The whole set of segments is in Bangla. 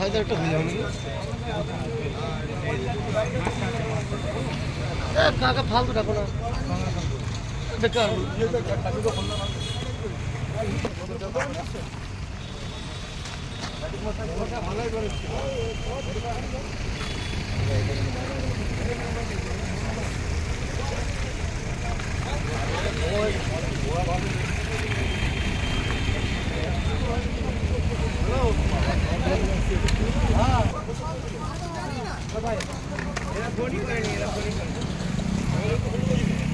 হাজার একটা হয়ে যাবে। কাকা ফালতু ডাকো না। বেকার। ভাই এরা ফোনই করেনি এরা ফোনই করেনি।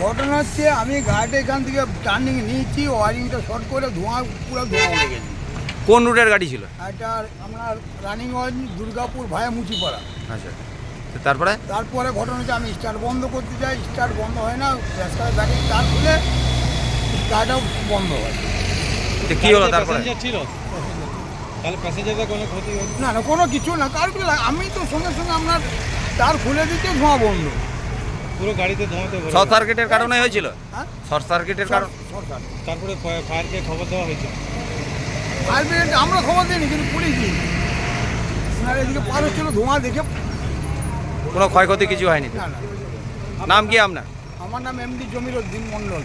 ঘটনা হচ্ছে আমি গাড়িটা এখান থেকে টার্নিং নিয়েছি ওয়ারিংটা শর্ট করে ধোঁয়া পুরো ধোঁয়া উড়ে গেছে। কোন রুটের গাড়ি ছিল? এটা আপনার রানিং দুর্গাপুর ভায়া মুচিপাড়া। আচ্ছা। তারপরে? তারপরে ঘটনা হচ্ছে আমি স্টার্ট বন্ধ করতে যাই স্টার্ট বন্ধ হয় না রাস্তায় ব্যাটারি তার খুলে গাড়িটাও বন্ধ হয়। কি হলো তারপরে? ছিল? তাহলে প্যাসেঞ্জারদের কোনো ক্ষতি হয়নি? না না কোনো কিছু না কার কি আমি তো সঙ্গে সঙ্গে আপনার তার খুলে দিচ্ছে ধোঁয়া বন্ধ। পুরো গাড়িতে ধোঁয়াতে শর্ট সার্কিটের কারণে হয়েছিল? হ্যাঁ? শর্ট সার্কিটের কারণ তারপরে ফায়ারকে খবর দেওয়া হয়েছে। ফায়ার ব্রিগেড আমরা খবর দিইনি কিন্তু পুলিশ দিই এদিকে পার হচ্ছিল ধোঁয়া দেখে কোনো ক্ষয়ক্ষতি কিছু হয়নি নাম কি আপনার? আমার নাম এমডি জমির উদ্দিন মন্ডল